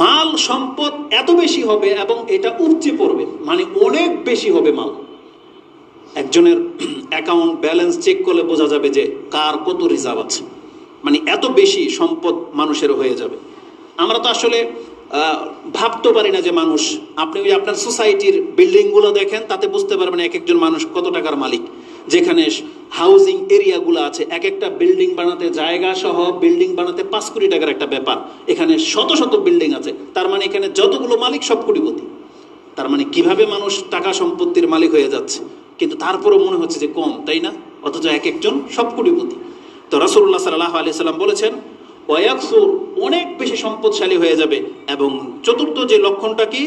মাল সম্পদ এত বেশি হবে এবং এটা উপচে পড়বে মানে অনেক বেশি হবে মাল। একজনের অ্যাকাউন্ট ব্যালেন্স চেক করলে বোঝা যাবে যে কার কত রিজার্ভ আছে। মানে এত বেশি সম্পদ মানুষের হয়ে যাবে। আমরা তো আসলে ভাবতে পারি না যে মানুষ, আপনি ওই আপনার সোসাইটির বিল্ডিংগুলো দেখেন, তাতে বুঝতে পারবেন এক একজন মানুষ কত টাকার মালিক। যেখানে হাউজিং এরিয়াগুলো আছে এক একটা বিল্ডিং বানাতে জায়গা সহ বিল্ডিং বানাতে পাঁচ কোটি টাকার একটা ব্যাপার। এখানে শত শত বিল্ডিং আছে। তার মানে এখানে যতগুলো মালিক সব কোটিপতি। তার মানে কীভাবে মানুষ টাকা সম্পত্তির মালিক হয়ে যাচ্ছে? কিন্তু তারপরেও মনে হচ্ছে যে কম, তাই না? অথচ এক একজন সব কোটিপতি। তো রাসুল্লাহ সাল্লাহ আলি সাল্লাম বলেছেন ওয়াকসুর অনেক বেশি সম্পদশালী হয়ে যাবে এবং চতুর্থ যে লক্ষণটা কি?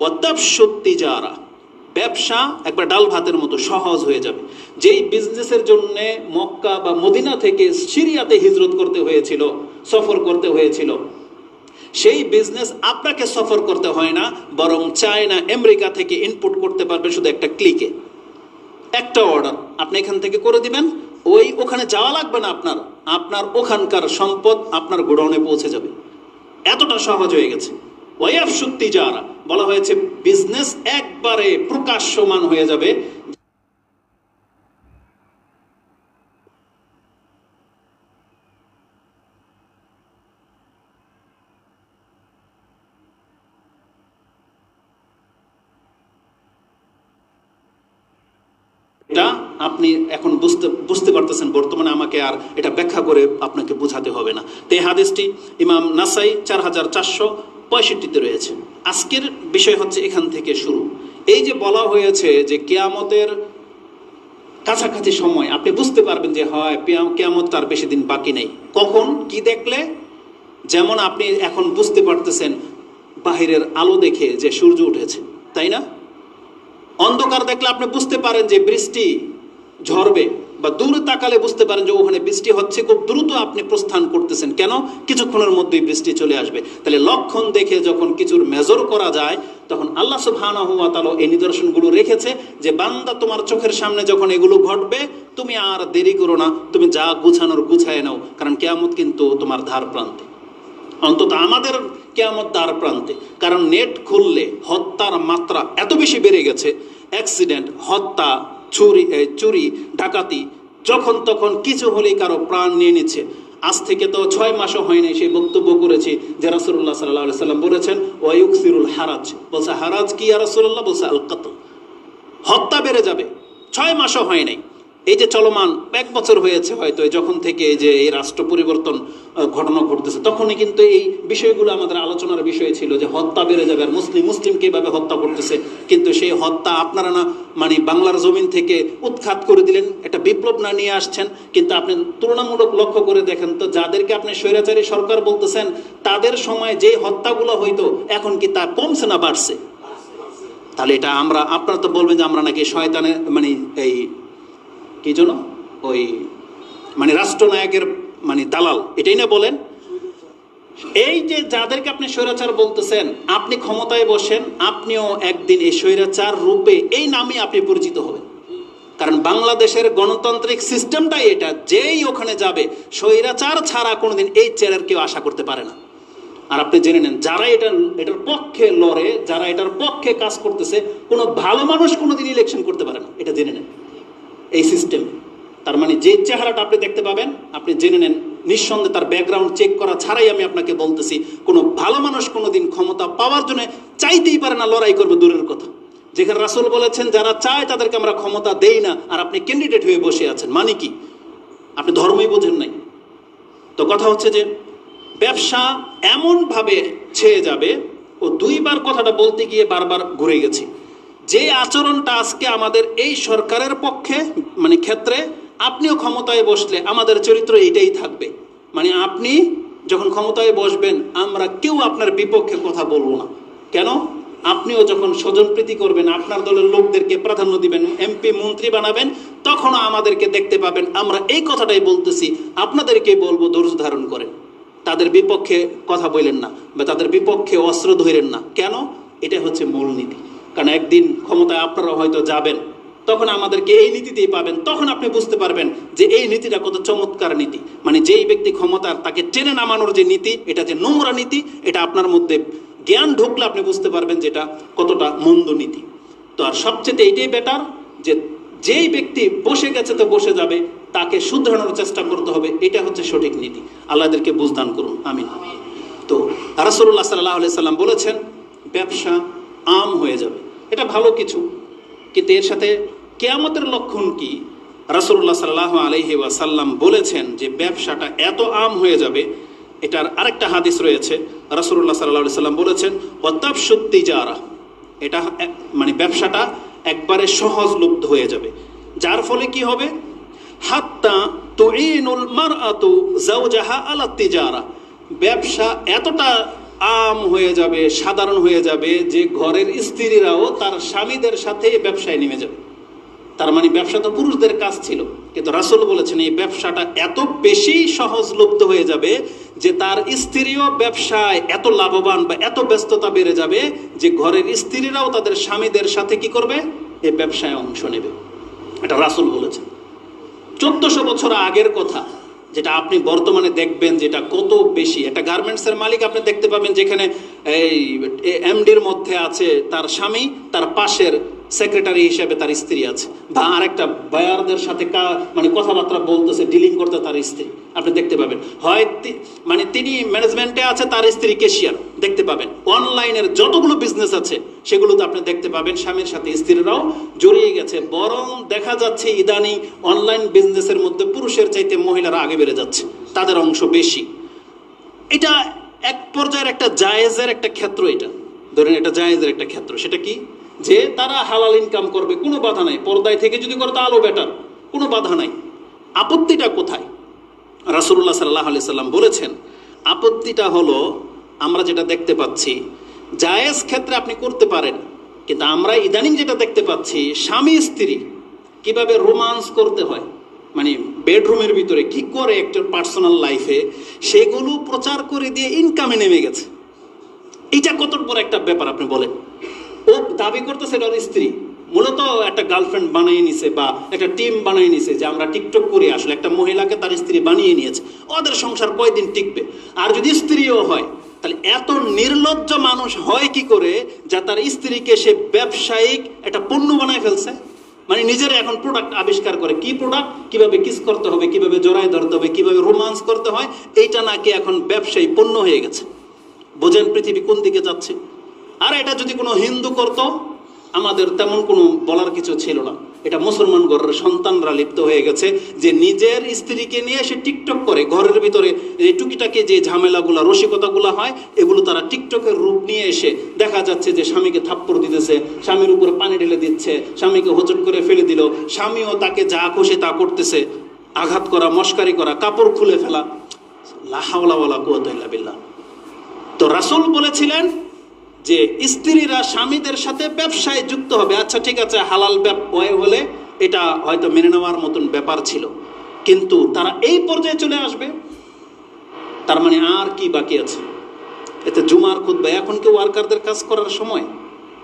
অত্যাবসত্যি যারা ব্যবসা একবার ডাল ভাতের মতো সহজ হয়ে যাবে। যেই বিজনেসের জন্য মক্কা বা মদিনা থেকে সিরিয়াতে হিজরত করতে হয়েছিল, সফর করতে হয়েছিল, সেই বিজনেস আপনাকে সফর করতে হয় না, বরং চায়না, আমেরিকা থেকে ইনপুট করতে পারবে শুধু একটা ক্লিকে একটা অর্ডার আপনি এখান থেকে করে দিবেন, ওই ওখানে যাওয়া লাগবে না আপনার। আপনার ওখানকার সম্পদ আপনার গোডাউনে পৌঁছে যাবে। এতটা সহজ হয়ে গেছে। ওয়াইফ সত্যি যারা, বলা হয়েছে বিজনেস একবারে প্রকাশ্যমান হয়ে যাবে। এটা আপনি এখন বুঝতে বুঝতে পারতেছেন, বর্তমানে আমাকে আর এটা ব্যাখ্যা করে আপনাকে বোঝাতে হবে না। তে হাদিসটি ইমাম নাসাই চার হাজার চারশো পঁয়ষট্টিতে রয়েছে। আজকের বিষয় হচ্ছে এখান থেকে শুরু। এই যে বলা হয়েছে যে কেয়ামতের কাছাকাছি সময়, আপনি বুঝতে পারবেন যে হয় কেয়ামত তার বেশি দিন বাকি নেই। কখন? কি দেখলে? যেমন আপনি এখন বুঝতে পারতেছেন, বাহিরের আলো দেখে যে সূর্য উঠেছে, তাই না? অন্ধকার দেখলে আপনি বুঝতে পারেন যে বৃষ্টি ঝরবে। বা দূরে তাকালে বুঝতে পারেন যে ওখানে বৃষ্টি হচ্ছে, খুব দ্রুত আপনি প্রস্থান করতেছেন। কেন? কিছুক্ষণের মধ্যেই বৃষ্টি চলে আসবে। তাহলে লক্ষণ দেখে যখন কিছুর মেজর করা যায়, তখন আল্লাহ সুবহানাহু ওয়া এই নিদর্শনগুলো রেখেছে যে, বান্দা তোমার চোখের সামনে যখন এগুলো ঘটবে, তুমি আর দেরি করো না। তুমি যা গুছানোর গুছায় নাও, কারণ কেয়ামত কিন্তু তোমার ধার প্রান্তে। অন্তত আমাদের কেয়ামত দ্বার প্রান্তে। কারণ নেট খুললে হত্যার মাত্রা এত বেশি বেড়ে গেছে, অ্যাক্সিডেন্ট, হত্যা চুরি চুরি, ডাকাতি, যখন তখন কিছু হলেই কারও প্রাণ নিয়ে নিচ্ছে। আজ থেকে তো ছয় মাসও নাই সেই বক্তব্য করেছে যে রাসুল্লাহ সাল্লাহ সাল্লাম বলেছেন ওয়ুকসিরুল হারাজ। বলছে, হারাজ কি আর রাসুল্লাহ বলছে আল কাতল হত্যা বেড়ে যাবে। ছয় মাসও হয় নাই। এই যে চলমান এক বছর হয়েছে হয়তো যখন থেকে এই যে এই রাষ্ট্র পরিবর্তন ঘটনা ঘটতেছে, তখনই কিন্তু এই বিষয়গুলো আমাদের আলোচনার বিষয় ছিল যে হত্যা বেড়ে যাবে আর মুসলিম মুসলিমকে এভাবে হত্যা করতেছে। কিন্তু সেই হত্যা আপনারা না মানে বাংলার জমিন থেকে উৎখাত করে দিলেন, একটা বিপ্লব না নিয়ে আসছেন। কিন্তু আপনি তুলনামূলক লক্ষ্য করে দেখেন তো, যাদেরকে আপনি স্বৈরাচারী সরকার বলতেছেন, তাদের সময় যে হত্যাগুলো হইতো, এখন কি তা কমছে না বাড়ছে? তাহলে এটা আমরা, আপনারা তো বলবেন যে আমরা নাকি শয়তানের মানে এই কি জন্য? ওই মানে রাষ্ট্রনায়কের মানে দালাল, এটাই না বলেন? এই যে যাদেরকে আপনি স্বৈরাচার বলতেছেন, আপনি ক্ষমতায় বসেন, আপনিও একদিন এই স্বৈরাচার রূপে এই নামে আপনি পরিচিত হবেন। কারণ বাংলাদেশের গণতান্ত্রিক সিস্টেমটাই এটা, যেই ওখানে যাবে, স্বৈরাচার ছাড়া কোনোদিন এই চেয়ারের কেউ আশা করতে পারে না। আর আপনি জেনে নেন, যারা এটা, এটার পক্ষে লড়ে, যারা এটার পক্ষে কাজ করতেছে, কোনো ভালো মানুষ কোনোদিন ইলেকশন করতে পারে না, এটা জেনে নেন। এই সিস্টেম তার মানে যে চেহারাটা আপনি দেখতে পাবেন, আপনি জেনে নেন, নিঃসন্দেহে তার ব্যাকগ্রাউন্ড চেক করা ছাড়াই আমি আপনাকে বলতেছি, কোনো ভালো মানুষ কোনো দিন ক্ষমতা পাওয়ার জন্য চাইতেই পারে না লড়াই করবে দূরের কথা। যেখানে রাসুল বলেছেন, যারা চায় তাদেরকে আমরা ক্ষমতা দেই না, আর আপনি ক্যান্ডিডেট হয়ে বসে আছেন মানে কি? আপনি ধর্মই বোঝেন নাই। তো কথা হচ্ছে যে, ব্যবসা এমনভাবে ছেয়ে যাবে, ও দুইবার কথাটা বলতে গিয়ে বারবার ঘুরে গেছি। যে আচরণটা আজকে আমাদের এই সরকারের পক্ষে মানে ক্ষেত্রে, আপনিও ক্ষমতায় বসলে আমাদের চরিত্র এটাই থাকবে। মানে আপনি যখন ক্ষমতায় বসবেন, আমরা কেউ আপনার বিপক্ষে কথা বলব না। কেন? আপনিও যখন স্বজনপ্রীতি করবেন, আপনার দলের লোকদেরকে প্রাধান্য দিবেন, এমপি, মন্ত্রী বানাবেন, তখনও আমাদেরকে দেখতে পাবেন। আমরা এই কথাটাই বলতেছি, আপনাদেরকে বলব, ধৈর্য ধারণ করেন। তাদের বিপক্ষে কথা বললেন না, বা তাদের বিপক্ষে অস্ত্র ধরেন না। কেন? এটা হচ্ছে মূলনীতি। কারণ একদিন ক্ষমতায় আপনারা হয়তো যাবেন, তখন আমাদেরকে এই নীতিতেই পাবেন, তখন আপনি বুঝতে পারবেন যে এই নীতিটা কত চমৎকার নীতি। মানে যেই ব্যক্তি ক্ষমতার তাকে টেনে নামানোর যে নীতি, এটা যে নোংরা নীতি, এটা আপনার মধ্যে জ্ঞান ঢুকলে আপনি বুঝতে পারবেন যেটা কতটা মন্দ নীতি। তো আর সবচেয়ে এইটাই বেটার যে যেই ব্যক্তি বসে গেছে তো বসে যাবে, তাকে শুধরানোর চেষ্টা করতে হবে, এটা হচ্ছে সঠিক নীতি। আল্লাহদেরকে বুঝদান করুন, আমিন। তো রাসুল্লাহ সাল্লাহ সাল্লাম বলেছেন, ব্যবসা আম হয়ে যাবে। এটা ভালো কিছু। কিন্তু এর সাথে কেয়ামতের লক্ষণ কি? রাসুল্লাহ সাল্লাহ আলহি ওয়াসাল্লাম বলেছেন যে ব্যবসাটা এত আম হয়ে যাবে, এটার আরেকটা হাদিস রয়েছে। রাসুল্লাহ সাল্লাহ সাল্লাম বলেছেন অত্যাপ সত্যি যারা এটা মানে ব্যবসাটা একবারে সহজলব্ধ হয়ে যাবে। যার ফলে কি হবে? হাত্তা তুইনুল মারআতু যাওজাহা আলাত্তি তিজারা ব্যবসা এতটা আম হয়ে যাবে, সাধারণ হয়ে যাবে, যে ঘরের স্ত্রীরাও তার স্বামীদের সাথে ব্যবসায় নেমে যাবে। তার মানে ব্যবসা তো পুরুষদের কাজ ছিল, কিন্তু রাসূল বলেছেন এই ব্যবসাটা এত বেশি সহজলব্ধ হয়ে যাবে যে তার স্ত্রীও ব্যবসায় এত লাভবান বা এত ব্যস্ততা বেড়ে যাবে যে ঘরের স্ত্রীরাও তাদের স্বামীদের সাথে কি করবে? এই ব্যবসায় অংশ নেবে। এটা রাসূল বলেছেন। চোদ্দশো বছর আগের কথা যেটা আপনি বর্তমানে দেখবেন যেটা কত বেশি। একটা গার্মেন্টসের মালিক আপনি দেখতে পাবেন যেখানে এই এমডির মধ্যে আছে তার স্বামী, তার পাশের সেক্রেটারি হিসেবে তার স্ত্রী আছে। বা আর একটা বায়ারদের সাথে কা মানে কথাবার্তা বলতেছে ডিলিং করতে তার স্ত্রী। আপনি দেখতে পাবেন। হয় মানে তিনি ম্যানেজমেন্টে আছে, তার স্ত্রী কেশিয়ার দেখতে পাবেন। অনলাইনের যতগুলো বিজনেস আছে সেগুলোতে আপনি দেখতে পাবেন। স্বামীর সাথে স্ত্রীরাও জড়িয়ে গেছে। বরং দেখা যাচ্ছে ইদানিং অনলাইন বিজনেসের মধ্যে পুরুষের চাইতে মহিলারা আগে বেড়ে যাচ্ছে। তাদের অংশ বেশি। এটা এক পর্যায়ের একটা জায়েজের একটা ক্ষেত্র এটা। ধরেন এটা জায়েজের একটা ক্ষেত্র। সেটা কি? যে তারা হালাল ইনকাম করবে, কোনো বাধা নাই। পর্দায় থেকে যদি করে তা আলো বেটার কোনো বাধা নাই। আপত্তিটা কোথায়? রাসুল্লাহ সাল্লাহ আলি সাল্লাম বলেছেন, আপত্তিটা হলো, আমরা যেটা দেখতে পাচ্ছি, জায়েজ ক্ষেত্রে আপনি করতে পারেন, কিন্তু আমরা ইদানিং যেটা দেখতে পাচ্ছি, স্বামী স্ত্রী, কীভাবে রোমান্স করতে হয়? মানে বেডরুমের ভিতরে কি করে একটা পার্সোনাল লাইফে সেগুলো প্রচার করে দিয়ে ইনকামে নেমে গেছে। এটা কত বড় একটা ব্যাপার আপনি বলেন। ও দাবি করতেছে ওর স্ত্রী। মূলত একটা গার্লফ্রেন্ড বানিয়ে নিছে বা একটা টিম বানিয়ে নিছে যে আমরা টিকটক করি আসলে। একটা মহিলাকে তার স্ত্রী বানিয়ে নিয়েছে। ওদের সংসার কয়দিন টিকবে? আর যদি স্ত্রীও হয়, তাহলে এত নির্লজ্জ মানুষ হয় কি করে যা তার স্ত্রীকে সে ব্যবসায়িক একটা পণ্য বানায় ফেলছে? মানে নিজের এখন প্রোডাক্ট আবিষ্কার করে। কি প্রোডাক্ট কীভাবে কিস করতে হবে, কীভাবে জড়ায় ধরতে হবে, কীভাবে রোমান্স করতে হয়, এইটা নাকি এখন ব্যবসায়ী পণ্য হয়ে গেছে। বোঝেন পৃথিবী কোন দিকে যাচ্ছে? আর এটা যদি কোনো হিন্দু করত, আমাদের তেমন কোনো বলার কিছু ছিল না। এটা মুসলমান ঘরের সন্তানরা লিপ্ত হয়ে গেছে যে নিজের স্ত্রীকে নিয়ে সে টিকটক করে, ঘরের ভিতরে এই টুকিটাকে যে ঝামেলাগুলো, রসিকতাগুলো হয়, এগুলো তারা টিকটকের রূপ নিয়ে এসে দেখা যাচ্ছে যে স্বামীকে থাপ্পড় দিতেছে, স্বামীর উপরে পানি ঢেলে দিচ্ছে, স্বামীকে হোচট করে ফেলে দিল, স্বামীও তাকে যা খুশি তা করতেছে, আঘাত করা, মস্কারি করা, কাপড় খুলে ফেলা। লাহাওয়ালা কুয়াত তো রাসূল বলেছিলেন যে স্ত্রীরা স্বামীদের সাথে ব্যবসায় যুক্ত হবে। আচ্ছা ঠিক আছে, হালাল ব্যবসায় হলে এটা হয়তো মেনে নেওয়ার মতন ব্যাপার ছিল। কিন্তু তারা এই পর্যায়ে চলে আসবে। তার মানে আর কি বাকি আছে? এতে জুমার খুদ্া এখন কি ওয়ার্কারদের কাজ করার সময়?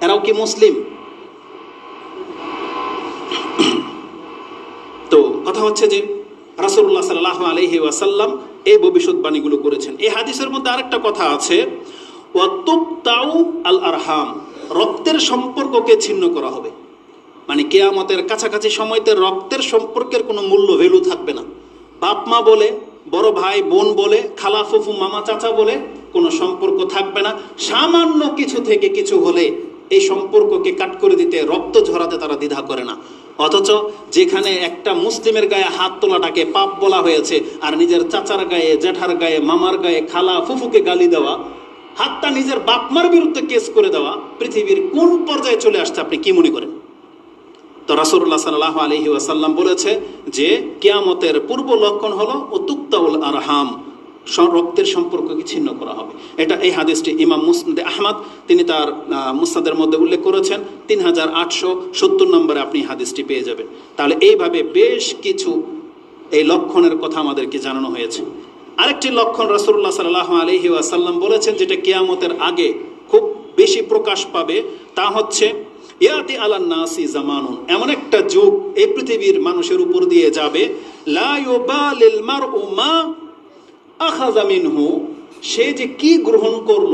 এরাও কি মুসলিম? তো কথা হচ্ছে যে রাসূলুল্লাহ সাল্লাহ আলহি ওয়াসাল্লাম এই ভবিষ্যৎবাণীগুলো করেছেন। এই হাদিসের মধ্যে আরেকটা কথা আছে। আল আরহাম রক্তের সম্পর্ককে ছিন্ন করা হবে। মানে কেয়ামতের কাছাকাছি সময়তে রক্তের সম্পর্কের কোনো মূল্য ভ্যালু থাকবে না। বাপ মা বলে, বড় ভাই, বোন বলে, খালা, ফুফু, মামা, চাচা বলে, কোনো সম্পর্ক থাকবে না। সামান্য কিছু থেকে কিছু হলে এই সম্পর্ককে কাট করে দিতে, রক্ত ঝরাতে তারা দ্বিধা করে না। অথচ যেখানে একটা মুসলিমের গায়ে হাত তোলাটাকে পাপ বলা হয়েছে, আর নিজের চাচার গায়ে, জ্যাঠার গায়ে, মামার গায়ে, খালা, ফুফুকে গালি দেওয়া হাতটা নিজের বাপমার বিরুদ্ধে কেস করে দেওয়া পৃথিবীর কোন পর্যায়ে চলে আসছে আপনি কি মনে করেন? তো রাসুল্লাহ সাল্লাহ আলহি ওয়াসাল্লাম বলেছে যে কিয়ামতের পূর্ব লক্ষণ হলো অতুক্তাউল আরহাম রক্তের সম্পর্ককে ছিন্ন করা হবে। এটা এই হাদিসটি ইমাম মুসনাদে আহমদ তিনি তার আহ, মুসনাদের মধ্যে উল্লেখ করেছেন। তিন হাজার আটশো সত্তর নম্বরে আপনি হাদিসটি পেয়ে যাবেন। তাহলে এইভাবে বেশ কিছু এই লক্ষণের কথা আমাদেরকে জানানো হয়েছে। আরেকটি লক্ষণ রাসুল্লাহ সাল্লাহ আলহি ওয়াসাল্লাম বলেছেন, যেটা কিয়ামতের আগে খুব বেশি প্রকাশ পাবে, তা হচ্ছে, ইয়াতি আলান নাসি জামানুন। এমন একটা যুগ এই পৃথিবীর মানুষের উপর দিয়ে যাবে, লা ইউবালিল মারউ মা আখাযা মিনহু। সে যে কি গ্রহণ করল,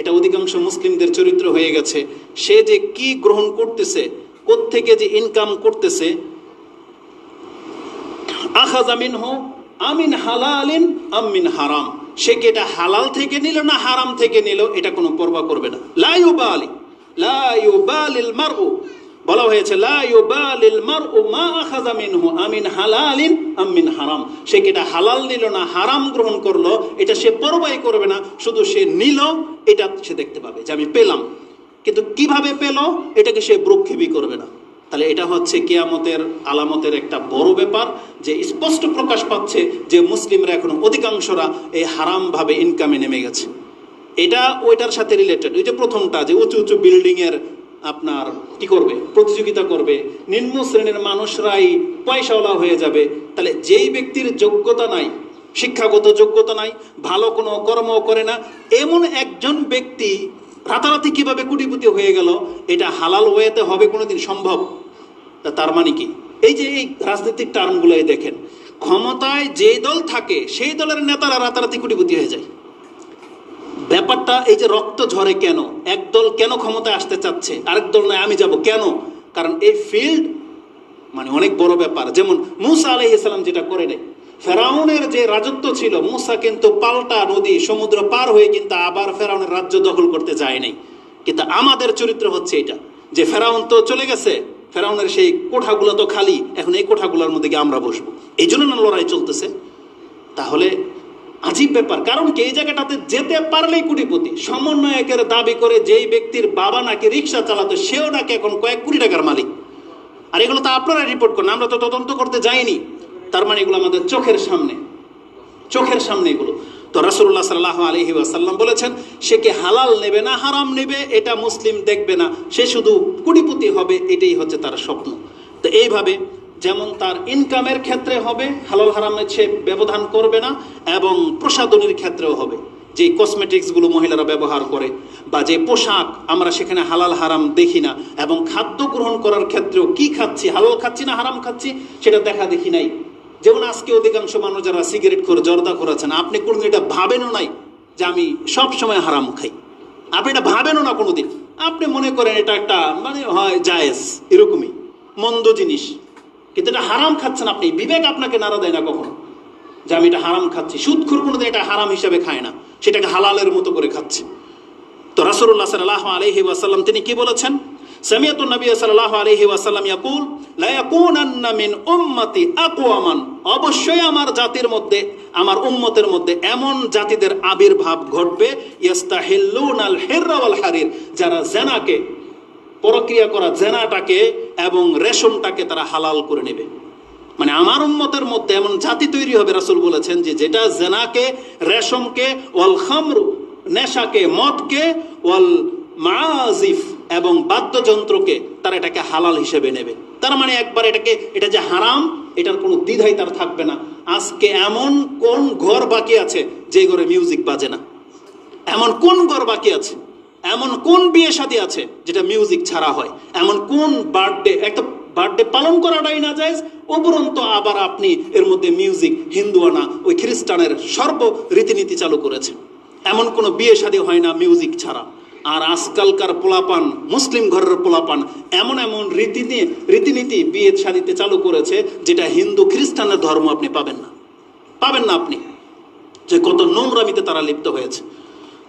এটা অধিকাংশ মুসলিমদের চরিত্র হয়ে গেছে। সে যে কি গ্রহণ করতেছে, কোত্থেকে যে ইনকাম করতেছে, আখাযা মিনহু আমিন হালালিন আমিন হারাম। সে কি এটা হালাল থেকে নিল না হারাম থেকে নিল? এটা কোনো পরবা করবে না। লা ইউবালি, লা ইউবালিল মারউ। বলা হয়েছে, লা ইউবালিল মারউ মা আখাযা মিনহু। আমিন হালালিন আমিন হারাম। সে কি এটা হালাল নিল না হারাম গ্রহণ করল? এটা সে পরবাই করবে না। শুধু সে নিল, এটা সে দেখতে পাবে যে আমি পেলাম। কিন্তু কীভাবে পেল? এটাকে সে ব্রক্ষেপই করবে না। তাহলে এটা হচ্ছে কিয়ামতের আলামতের একটা বড় ব্যাপার যে স্পষ্ট প্রকাশ পাচ্ছে যে মুসলিমরা এখন অধিকাংশরা এই হারামভাবে ইনকামে নেমে গেছে। এটা ওইটার সাথে রিলেটেড ওই যে প্রথমটা যে উঁচু উঁচু বিল্ডিংয়ের আপনার কি করবে? প্রতিযোগিতা করবে। নিম্ন শ্রেণির মানুষরাই পয়সাওয়ালা হয়ে যাবে। তাহলে যেই ব্যক্তির যোগ্যতা নাই, শিক্ষাগত যোগ্যতা নাই, ভালো কোনো কর্ম করে না, এমন একজন ব্যক্তি রাতারাতি কীভাবে কুটিপুতি হয়ে গেল, এটা হালাল ওয়েতে হবে কোনোদিন সম্ভব? তার মানে কি? এই যে এই রাজনৈতিক টার্মগুলোই দেখেন, ক্ষমতায় যেই দল থাকে, সেই দলের নেতারা রাতারাতি কুটিপুতি হয়ে যায়। ব্যাপারটা এই যে রক্ত ঝরে কেন? এক দল কেন ক্ষমতায় আসতে চাচ্ছে? আরেক দল নয়, আমি যাব কেন? কারণ এই ফিল্ড মানে অনেক বড় ব্যাপার। যেমন মুসা আলহ ইসলাম যেটা করে নেয় ফেরাউনের যে রাজত্ব ছিল, মুসা কিন্তু পাল্টা নদী সমুদ্র পার হয়ে কিন্তু আবার ফেরাউনের রাজ্য দখল করতে যায় নাই কিন্তু আমাদের চরিত্র হচ্ছে এটা, যে ফেরাউন তো চলে গেছে, ফেরাউনের সেই কোঠাগুলো তো খালি, এখন এই কোঠাগুলোর মধ্যে গিয়ে আমরা বসবো। এই জন্য না লড়াই চলতেছে? তাহলে আজীব ব্যাপার, কারণ কি এই জায়গাটাতে যেতে পারলেই কোটিপতি, সমন্বয়কের দাবি করে যেই ব্যক্তির বাবা নাকি রিক্সা চালাতো, সেও নাকি এখন কয়েক কোটি টাকার মালিক। আর এগুলো তো আপনারা রিপোর্ট করেন, আমরা তো তদন্ত করতে যাইনি। তার মানে এগুলো আমাদের চোখের সামনে। চোখের সামনে এগুলো। তো রাসুল্লাহ সাল্লাহ আলহি আসাল্লাম বলেছেন, সে কি হালাল নেবে না হারাম নেবে, এটা মুসলিম দেখবে না। সে শুধু কুটিপুতি হবে, এটাই হচ্ছে তার স্বপ্ন। তো এইভাবে যেমন তার ইনকামের ক্ষেত্রে হবে, হালাল হারামের সে ব্যবধান করবে না, এবং প্রসাধনীর ক্ষেত্রেও হবে। যে কসমেটিক্সগুলো মহিলারা ব্যবহার করে, বা যে পোশাক আমরা সেখানে হালাল হারাম দেখি না, এবং খাদ্য গ্রহণ করার ক্ষেত্রেও কি খাচ্ছি, হালাল খাচ্ছি না হারাম খাচ্ছি, সেটা দেখা দেখি নাই। যেমন আজকে অধিকাংশ মানুষ যারা সিগারেট করে জর্দা করেছেন আপনি কোনোদিন এটা ভাবেনও নাই যে আমি সব সময় হারাম খাই। আপনি এটা ভাবেনও না কোনোদিন। আপনি মনে করেন এটা একটা মানে হয় জায়েজ, এরকমই, মন্দ জিনিস। কিন্তু এটা হারাম খাচ্ছেন আপনি, বিবেক আপনাকে নাড়া দেয় না কখনো। যে আমি এটা হারাম খাচ্ছি। সুদখুর কোনোদিন এটা হারাম হিসাবে খায় না। সেটাকে হালালের মতো করে খাচ্ছে। তো রাসূলুল্লাহ সাল্লাল্লাহু আলাইহি ওয়াসাল্লাম তিনি কি বলেছেন? সামিয়াতুন নবী সাল্লাল্লাহু আলাইহি ওয়াসাল্লাম ইয়াকুল লা ইয়াকুনান্না মিন উম্মতি আকওয়ামান অবশ্যই আমার জাতির মধ্যে, আমার উম্মতের মধ্যে এমন জাতিদের আবির্ভাব ঘটবে, ইয়াস্তাহিল্লুনাল হিররা ওয়াল হারির, যারা জেনাকে, প্রক্রিয়া করা জেনাটাকে এবং রেশমটাকে তারা হালাল করে নেবে। মানে আমার উম্মতের মধ্যে এমন জাতি তৈরি হবে, রাসুল বলেছেন যে যেটা জেনাকে, রেশমকে, ওয়াল খামরু, নেশাকে, মদকে, ওয়াল মাজিফ এবং বাদ্যযন্ত্রকে তারা এটাকে হালাল হিসেবে নেবে। তার মানে একবার এটাকে, এটা যে হারাম, এটার কোনো দ্বিধাই তার থাকবে না। আজকে এমন কোন ঘর বাকি আছে যে ঘরে মিউজিক বাজে না? এমন কোন ঘর বাকি আছে? এমন কোন বিয়ে শাদী আছে যেটা মিউজিক ছাড়া হয়? এমন কোন বার্থডে একটা বার্থডে পালন করাটাই না যায় উপরন্ত আবার আপনি এর মধ্যে মিউজিক হিন্দুয়ানা, ওই খ্রিস্টানের সর্ব রীতিনীতি চালু করেছে এমন কোনো বিয়ে শাদী হয় না মিউজিক ছাড়া। আর আজকালকার পোলাপান, মুসলিম ঘরের পোলাপান, এমন এমন রীতিনীতি রীতিনীতি বিয়ে শাদিতে চালু করেছে, যেটা হিন্দু খ্রিস্টানের ধর্ম আপনি পাবেন না। পাবেন না আপনি। যে কত নোংরামিতে তারা লিপ্ত হয়েছে।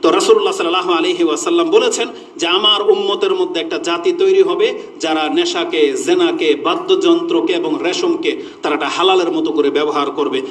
তো রাসুল্লাহ সাল্লাহ আলহি ওয়াসাল্লাম বলেছেন যে আমার উম্মতের মধ্যে একটা জাতি তৈরি হবে, যারা নেশাকে, জেনাকে, বাদ্যযন্ত্রকে এবং রেশমকে তারা একটা হালালের মতো করে ব্যবহার করবে।